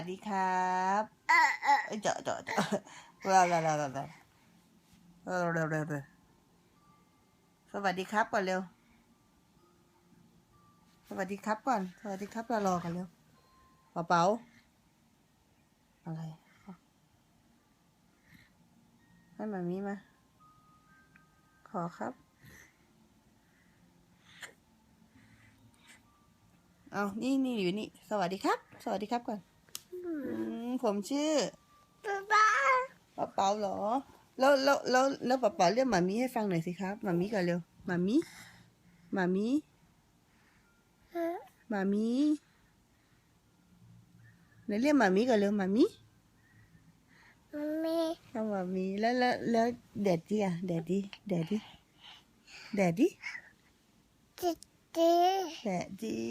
วัสดีครับเจาะเจาะเจาะเราเราเราเเราเสวัสดีครับก่อนเร็ว สวัสดีครับก่อน สวัสดีครับเรารอกันเร็วกระเป๋า อะไร ให้มามีมา ขอครับ เอานี่นี่อยู่นี่ สวัสดีครับ สวัสดีครับก่อน ผมชื่อป๊าป๊าป๊าเป๋าเหรอ แล้วแล้วแล้วแล้วป๊าเป๋าเรียกหมามีให้ฟังหน่อยสิครับหมามีก่อนเร็วหมามีหมามีเออหมามีไหนเรียกหมามีก่อนเร็วหมามีมีเอาหมามีแล้วแล้วแล้วแดดดี้อะแดดดี้แดดดี้แดดดี้จิตจิแดดดี้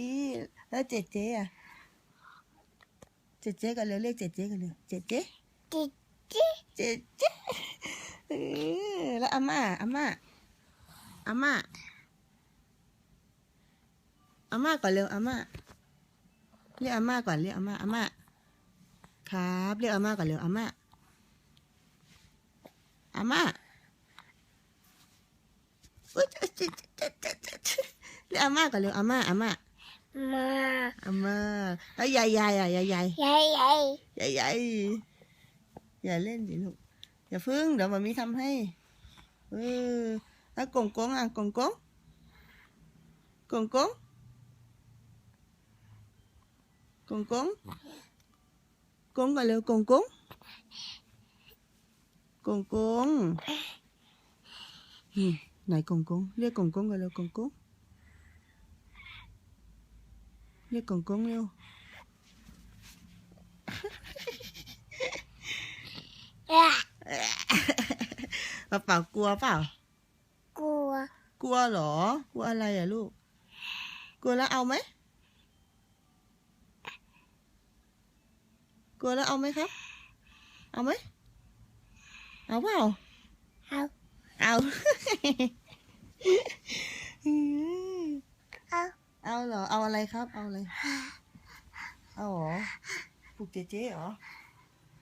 แล้วเจ๊เจ๊อะเจ๊เจ๊กันเร็วเรียกเจ๊เจ๊กันเร็วเจ๊เจ๊จิตจิเจ๊เจ๊เออแล้วอาม่าอาม่าอาม่าอาม่าก่อนเร็วอาม่าเรียกอาม่าก่อนเรียกอาม่าอาม่าครับเรียกอาม่าก่อนเร็วอาม่าอาม่าอุ๊ยเจ๊เจ๊เจ๊เจ๊เจ๊เจ๊เรียกอาม่าก่อนเร็วอาม่าอาม่า mơ mơ nói dài dài à dài dài dài dài dài dài dài lên chị lục. Dạ phương đợi mà mi thăm hay. Ừ. Nói cùng cuốn à cùng cuốn cùng cuốn cùng cuốn cuốn gọi là cùng cuốn cùng cuốn ừ, này cùng cuốn đưa cùng cuốn gọi là cùng cuốn ยกงกงเร็วกระเป่ากลัวเปล่า กลัว กลัวเหรอ กลัวอะไรอะลูก กลัวแล้วเอาไหม กลัวแล้วเอาไหมครับ เอาไหม เอาเปล่า เอา เอา เอาเหรอ เอาอะไรครับ เอาอะไร เอาเหรอปลุกเจเจเหรอ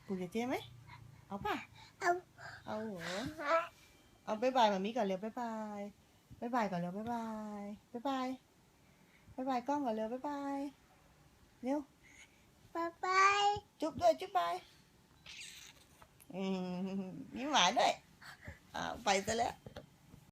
ปลุกเจเจไหม เอาป่ะ เอา เอาเหรอ เอาบายบายมามีก่อนเร็วบายบายบายบายก่อนเร็วบายบายบายบายบายบายกล้องก่อนเร็วบายบายเร็วป๊าป๊าจุ๊บด้วยจุ๊บบายอืมยิ้มหวานด้วยอ้าวไปซะแล้ว